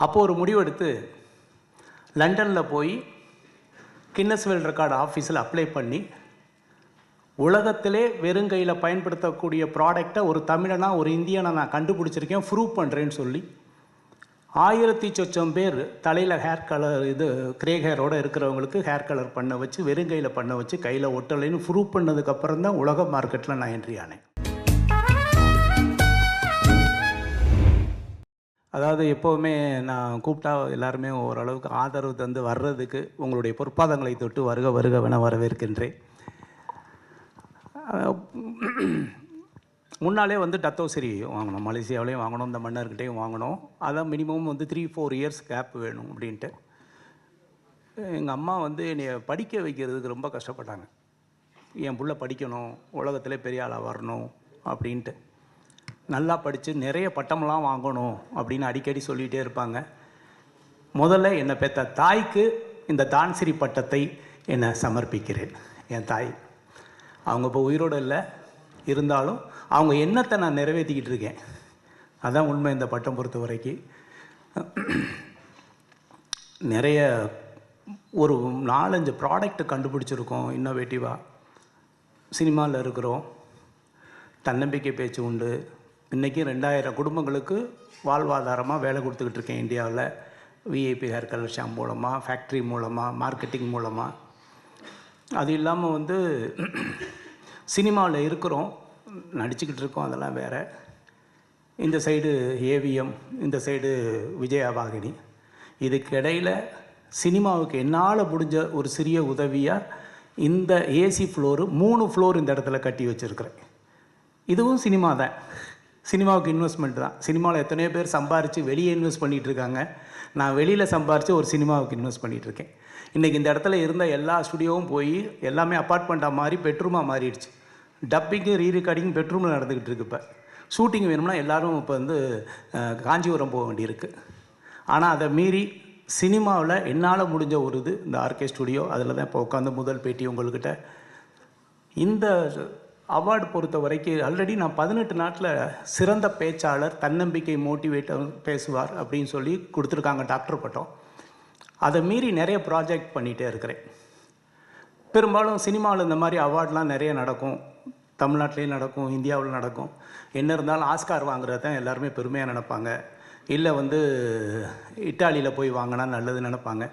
அப்போது ஒரு முடிவெடுத்து லண்டனில் போய் கின்னஸ் வேர்ல்ட் ரெக்கார்டு ஆஃபீஸில் அப்ளை பண்ணி உலகத்திலே வெறுங்கையில் பயன்படுத்தக்கூடிய ப்ராடக்டை ஒரு தமிழனா ஒரு இந்தியனை நான் கண்டுபிடிச்சிருக்கேன் ப்ரூவ் பண்ணுறேன்னு சொல்லி ஆயிரத்தி சொச்சம் பேர் தலையில் ஹேர் கலர் இது கிரே ஹேரோடு இருக்கிறவங்களுக்கு ஹேர் கலர் பண்ண வச்சு வெறுங்கையில் பண்ண வச்சு கையில் ஒட்டலைன்னு ப்ரூவ் பண்ணதுக்கப்புறம் தான் உலக மார்க்கெட்டில் நான் என்ட்ரி ஆனேன். அதாவது எப்போவுமே நான் கூப்பிட்டா எல்லாருமே ஓரளவுக்கு ஆதரவு தந்து வர்றதுக்கு உங்களுடைய பொற்பாதங்களை தொட்டு வருக வருகவென வரவேற்கின்றேன். முன்னாலே வந்து டத்தோசரி வாங்கணும் மலேசியாவிலையும் வாங்கணும் இந்த மன்னர்கிட்டையும் வாங்கணும். அதான் மினிமம் வந்து த்ரீ ஃபோர் இயர்ஸ் கேப் வேணும் அப்படின்ட்டு. எங்கள் அம்மா வந்து என்னை படிக்க வைக்கிறதுக்கு ரொம்ப கஷ்டப்பட்டாங்க. என் பிள்ளை படிக்கணும் உலகத்திலே பெரிய ஆளாக வரணும் அப்படின்ட்டு. நல்லா படித்து நிறைய பட்டமெல்லாம் வாங்கணும் அப்படின்னு அடிக்கடி சொல்லிகிட்டே இருப்பாங்க. முதல்ல என்னை பெற்ற தாய்க்கு இந்த தான்சிரி பட்டத்தை என்னை சமர்ப்பிக்கிறேன். என் தாய். அவங்க இப்போ உயிரோடு இல்லை. இருந்தாலும் அவங்க எண்ணத்தை நான் நிறைவேற்றிக்கிட்டு இருக்கேன். அதான் உண்மை இந்த பட்டம் பொறுத்த வரைக்கும் நிறைய ஒரு நாலஞ்சு ப்ராடக்ட் கண்டுபிடிச்சிருக்கோம் இன்னோவேட்டிவாக சினிமாவில் இருக்கிறோம். தன்னம்பிக்கை பேச்சு உண்டு. இன்றைக்கி ரெண்டாயிரம் குடும்பங்களுக்கு வாழ்வாதாரமாக வேலை கொடுத்துக்கிட்டு இருக்கேன் இந்தியாவில். விஐபி ஹேர் கலர் ஷாம் மூலமாக ஃபேக்ட்ரி மூலமாக மார்க்கெட்டிங் மூலமாக அது இல்லாமல் வந்து சினிமாவில் இருக்கிறோம். நடிச்சுக்கிட்டு இருக்கோம். அதெல்லாம் வேறு. இந்த சைடு ஏவிஎம் இந்த சைடு விஜயாவாகினி இதுக்கிடையில் சினிமாவுக்கு என்னால் முடிஞ்ச ஒரு சிறிய உதவியாக இந்த ஏசி ஃப்ளோரு மூணு ஃப்ளோர் இந்த இடத்துல கட்டி வச்சுருக்கிறேன். இதுவும் சினிமா தான் சினிமாவுக்கு இன்வெஸ்ட்மெண்ட் தான் சினிமாவில் எத்தனையோ பேர் சம்பாரித்து வெளியே இன்வெஸ்ட் பண்ணிகிட்டு இருக்காங்க நான் வெளியில் சம்பாரித்து ஒரு சினிமாவுக்கு இன்வெஸ்ட் பண்ணிகிட்டு இருக்கேன் இன்றைக்கி இந்த இடத்துல இருந்த எல்லா ஸ்டுடியோவும் போய் எல்லாமே அப்பார்ட்மெண்ட்டாக மாறி பெட்ரூமாக மாறிடுச்சு. டப்பிங்கு ரீ ரெக்கார்டிங் பெட்ரூமில் நடந்துக்கிட்டு இருக்கு இப்போ. ஷூட்டிங் வேணும்னா எல்லோரும் இப்போ வந்து காஞ்சிபுரம் போக வேண்டியிருக்கு. ஆனால் அதை மீறி சினிமாவில் என்னால் முடிஞ்ச ஒரு இது இந்த ஆர்கே ஸ்டுடியோ அதில் தான் இப்போ உட்காந்து முதல் பேட்டி உங்கள்கிட்ட. இந்த அவார்டு பொறுத்த வரைக்கும் ஆல்ரெடி நான் பதினெட்டு நாட்டில் சிறந்த பேச்சாளர் தன்னம்பிக்கை மோட்டிவேட்டர் பேசுவார் அப்படின்னு சொல்லி கொடுத்துருக்காங்க டாக்டர் பட்டம். அதை மீறி நிறைய ப்ராஜெக்ட் பண்ணிகிட்டே இருக்கிறேன். பெரும்பாலும் சினிமாவில் இந்த மாதிரி அவார்ட்லாம் நிறைய நடக்கும். தமிழ்நாட்டிலையும் நடக்கும் இந்தியாவில் நடக்கும். என்ன இருந்தாலும் ஆஸ்கார் வாங்குறது தான் எல்லாருமே பெருமையாக நினைப்பாங்க. இல்லை வந்து இட்டாலியில் போய் வாங்கினா நல்லது நினைப்பாங்க.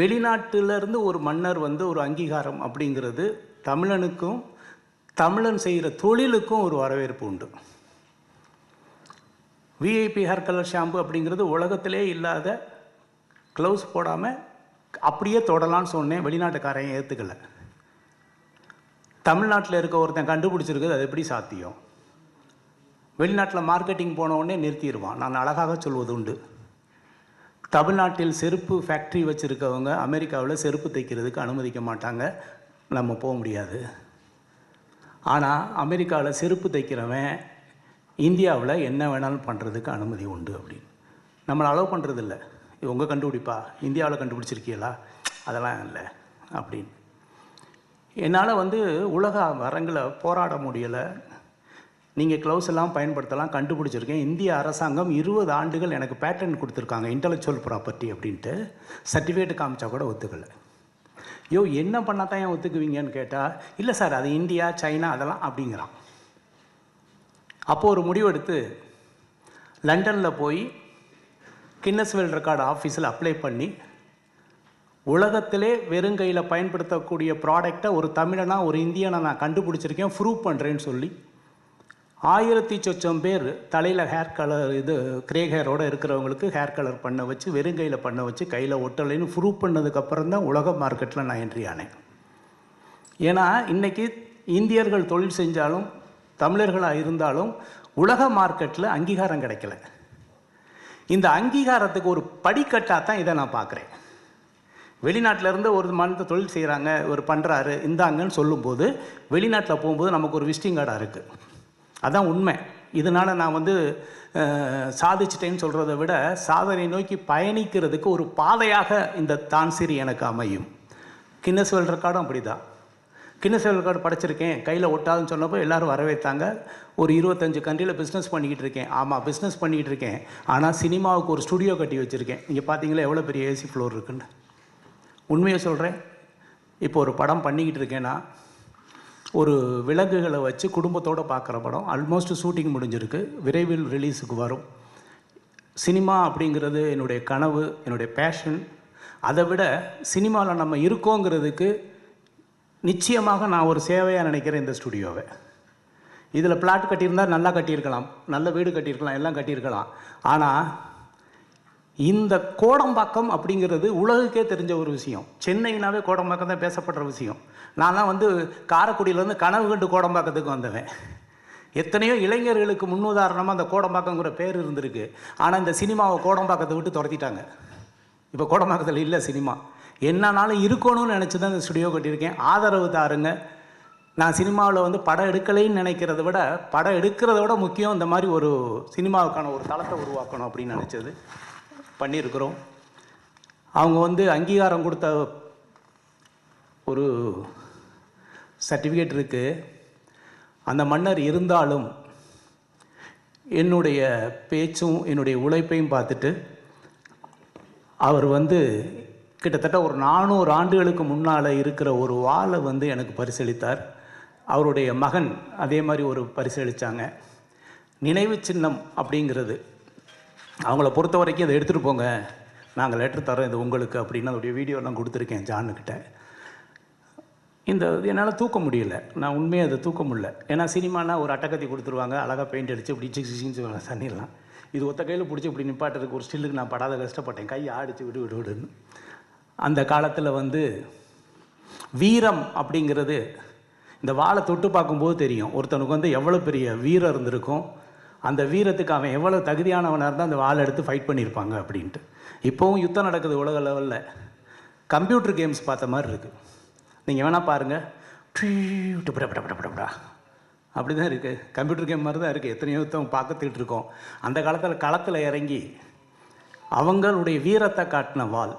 வெளிநாட்டிலேருந்து ஒரு மன்னர் வந்து ஒரு அங்கீகாரம் அப்படிங்கிறது தமிழனுக்கும் தமிழன் செய்கிற தொழிலுக்கும் ஒரு வரவேற்பு உண்டு. விஐபி ஹேர் கலர் ஷாம்பு அப்படிங்கிறது உலகத்திலே இல்லாத க்ளவுஸ் போடாமல் அப்படியே தொடலான்னு சொன்னேன் வெளிநாட்டுக்காரன் ஏற்றுக்கலை தமிழ்நாட்டில் இருக்க ஒருத்தன் கண்டுபிடிச்சிருக்குது அது எப்படி சாத்தியம்? வெளிநாட்டில் மார்க்கெட்டிங் போன உடனே நிறுத்திடுவான். நான் அழகாக சொல்வது உண்டு. தமிழ்நாட்டில் செருப்பு ஃபேக்ட்ரி வச்சுருக்கவங்க அமெரிக்காவில் செருப்பு தைக்கிறதுக்கு அனுமதிக்க மாட்டாங்க. நம்ம போக முடியாது. ஆனால் அமெரிக்காவில் செருப்பு தைக்கிறவன் இந்தியாவில் என்ன வேணாலும் பண்ணுறதுக்கு அனுமதி உண்டு அப்படின்னு. நம்மளை அலோவ் பண்ணுறதில்ல இது உங்கள் கண்டுபிடிப்பா? இந்தியாவில் கண்டுபிடிச்சிருக்கீங்களா அதெல்லாம் இல்லை. அப்படின்னு. என்னால் வந்து உலக வரங்களை போராட முடியலை. நீங்கள் க்ளவுஸ் எல்லாம் பயன்படுத்தலாம் கண்டுபிடிச்சிருக்கேன். இந்திய அரசாங்கம் இருபது ஆண்டுகள் எனக்கு பேட்டர்ன் கொடுத்துருக்காங்க இன்டலெக்சுவல் ப்ராப்பர்ட்டி அப்படின்ட்டு. சர்டிஃபிகேட் காமிச்சா கூட ஒத்துக்கலை. யோ என்ன பண்ணால் தான் ஏன் ஒத்துக்குவீங்கன்னு கேட்டால் இல்லை சார் அது இந்தியா சைனா அதெல்லாம் அப்படிங்கிறான். அப்போது ஒரு முடிவெடுத்து லண்டனில் போய் கின்னஸ் வேர்ல்ட் ரெக்கார்டு ஆஃபீஸில் அப்ளை பண்ணி உலகத்திலே வெறுங்கையில் பயன்படுத்தக்கூடிய ப்ராடக்டை ஒரு தமிழனா ஒரு இந்தியனை நான் கண்டுபிடிச்சிருக்கேன் ப்ரூவ் பண்ணுறேன்னு சொல்லி ஆயிரத்தி சொச்சம் பேர் தலையில் ஹேர் கலர் இது கிரே ஹேரோடு இருக்கிறவங்களுக்கு ஹேர் கலர் பண்ண வச்சு வெறுங்கையில் பண்ண வச்சு கையில் ஒட்டலைன்னு ப்ரூவ் பண்ணதுக்கப்புறம் தான் உலக மார்க்கெட்டில் நான் என்ட்ரி ஆனேன். ஏன்னா இன்றைக்கி இந்தியர்கள் தொழில் செஞ்சாலும் தமிழர்களாக இருந்தாலும் உலக மார்க்கெட்டில் அங்கீகாரம் கிடைக்கல. இந்த அங்கீகாரத்துக்கு ஒரு படிக்கட்டாக தான் இதை நான் பார்க்குறேன். வெளிநாட்டிலேருந்து ஒரு மனத்தை தொழில் செய்கிறாங்க ஒரு பண்ணுறாரு இந்தாங்கன்னு சொல்லும்போது வெளிநாட்டில் போகும்போது நமக்கு ஒரு விசிட்டிங் கார்டாக இருக்குது அதான் உண்மை. இதனால் நான் வந்து சாதிச்சிட்டேன்னு சொல்கிறத விட சாதனை நோக்கி பயணிக்கிறதுக்கு ஒரு பாதையாக இந்த தான்சிரி எனக்கு அமையும். கின்னஸ் வேர்ல்ட் ரெக்கார்டும் அப்படி தான் கின்னஸ் ரெக்கார்டு படைச்சிருக்கேன். கையில் ஒட்டாதுன்னு சொன்னப்போ எல்லாரும் வரவேற்றாங்க. ஒரு இருபத்தஞ்சு கண்ட்ரியில் பிஸ்னஸ் பண்ணிக்கிட்டு இருக்கேன். ஆமாம் பிஸ்னஸ் பண்ணிக்கிட்டு இருக்கேன். ஆனால் சினிமாவுக்கு ஒரு ஸ்டுடியோ கட்டி வச்சுருக்கேன். இங்கே பார்த்தீங்களா எவ்வளோ பெரிய ஏசி ஃப்ளோர் இருக்குன்னு. உண்மையை சொல்கிறேன் இப்போ ஒரு படம் பண்ணிக்கிட்டு இருக்கேன்னா ஒரு விலங்குகளை வச்சு குடும்பத்தோடு பார்க்குற படம். ஆல்மோஸ்ட் ஷூட்டிங் முடிஞ்சிருக்கு. விரைவில் ரிலீஸுக்கு வரும். சினிமா அப்படிங்கிறது என்னுடைய கனவு என்னுடைய பேஷன் அதை விட சினிமாவில் நம்ம இருக்கோங்கிறதுக்கு நிச்சயமாக நான் ஒரு சேவையாக நினைக்கிறேன் இந்த ஸ்டுடியோவை. இதில் பிளாட் கட்டியிருந்தால் நல்லா கட்டியிருக்கலாம். நல்ல வீடு கட்டியிருக்கலாம் எல்லாம் கட்டியிருக்கலாம். ஆனால் இந்த கோடம்பாக்கம் அப்படிங்கிறது உலகுக்கே தெரிஞ்ச ஒரு விஷயம். சென்னைனாவே கோடம்பாக்கம் தான் பேசப்படுற விஷயம். நான்லாம் வந்து காரைக்குடியிலேருந்து கனவு கண்டு கோடம்பாக்கத்துக்கு வந்தவன். எத்தனையோ இளைஞர்களுக்கு முன்னுதாரணமாக அந்த கோடம்பாக்கங்கிற பேர் இருந்திருக்கு. ஆனால் இந்த சினிமாவை கோடம்பாக்கத்தை விட்டு துரத்திட்டாங்க. இப்போ கோடம்பாக்கத்தில் இல்லை சினிமா. என்னன்னாலும் இருக்கணும்னு நினச்சி தான் இந்த ஸ்டுடியோ கட்டியிருக்கேன். ஆதரவு தாருங்க. நான் சினிமாவில் வந்து படம் எடுக்கலைன்னு நினைக்கிறத விட படம் எடுக்கிறத விட முக்கியம் இந்த மாதிரி ஒரு சினிமாவுக்கான ஒரு தளத்தை உருவாக்கணும் அப்படின்னு நினச்சது. பண்ணியிருக்கிறோம். அவங்க வந்து அங்கீகாரம் கொடுத்த ஒரு சர்டிஃபிகேட் இருக்குது அந்த மன்னர் இருந்தாலும் என்னுடைய பேச்சும் என்னுடைய உழைப்பையும் பார்த்துட்டு அவர் வந்து கிட்டத்தட்ட ஒரு நானூறு ஆண்டுகளுக்கு முன்னால் இருக்கிற ஒரு வாளை வந்து எனக்கு பரிசளித்தார். அவருடைய மகன் அதே மாதிரி ஒரு பரிசளித்தாங்க நினைவு சின்னம் அப்படிங்கிறது அவங்கள பொறுத்த வரைக்கும் அதை எடுத்துகிட்டு போங்க. நாங்கள் லெட்டர் தரோம் இது உங்களுக்கு அப்படின்னு அதோடைய வீடியோலாம் கொடுத்துருக்கேன் ஜானுக்கிட்ட இந்த இது என்னால் தூக்க முடியல. நான் உண்மையாக அதை தூக்க முடியல. ஏன்னா சினிமானா ஒரு அட்டக்கத்தி கொடுத்துருவாங்க அழகாக பெயிண்ட் அடித்து இப்படி சிக்ஸ் சிக்ஸ்னு தண்ணிடலாம் இது ஒத்த கையில் பிடிச்சி இப்படி நிப்பாட்டுறதுக்கு ஒரு ஸ்டில்லுக்கு நான் படாத கஷ்டப்பட்டேன். கை ஆடிச்சு விடு விடு விடுன்னு. அந்த காலத்தில் வந்து வீரம் அப்படிங்கிறது இந்த வாழை தொட்டு பார்க்கும்போது தெரியும். ஒருத்தனுக்கு வந்து எவ்வளோ பெரிய வீரம் இருந்திருக்கும். அந்த வீரத்துக்கு அவன் எவ்வளோ தகுதியானவனாக இருந்தால் அந்த வாழை எடுத்து ஃபைட் பண்ணியிருப்பாங்க அப்படின்ட்டு. இப்போவும் யுத்தம் நடக்குது உலக லெவலில் கம்ப்யூட்டர் கேம்ஸ் பார்த்த மாதிரி இருக்குது நீங்கள் வேணால் பாருங்கள் படா அப்படி தான் இருக்குது கம்ப்யூட்டர் கேம் மாதிரி தான் இருக்குது எத்தனையோ யுத்தம் பார்த்துக்கிட்டு இருக்கோம். அந்த காலத்தில் களத்தில் இறங்கி அவங்களுடைய வீரத்தை காட்டின வாள்.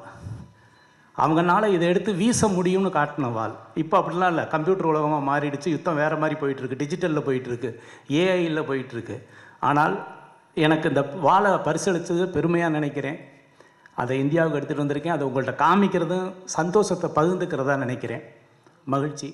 அவங்கனால இதை எடுத்து வீச முடியும்னு காட்டின வாள் இப்போ அப்படிலாம் இல்லை. கம்ப்யூட்டர் உலகமாக மாறிடுச்சு. யுத்தம் வேறு மாதிரி போயிட்டுருக்கு. டிஜிட்டலில் போயிட்டுருக்கு. ஏஐயில் போயிட்டுருக்கு. ஆனால் எனக்கு இந்த வாழை பரிசளித்தது பெருமையாக நினைக்கிறேன். அதை இந்தியாவுக்கு எடுத்துகிட்டு வந்திருக்கேன். அதை உங்கள்கிட்ட காமிக்கிறதும் சந்தோஷத்தை பகிர்ந்துக்கிறதா நினைக்கிறேன். மகிழ்ச்சி.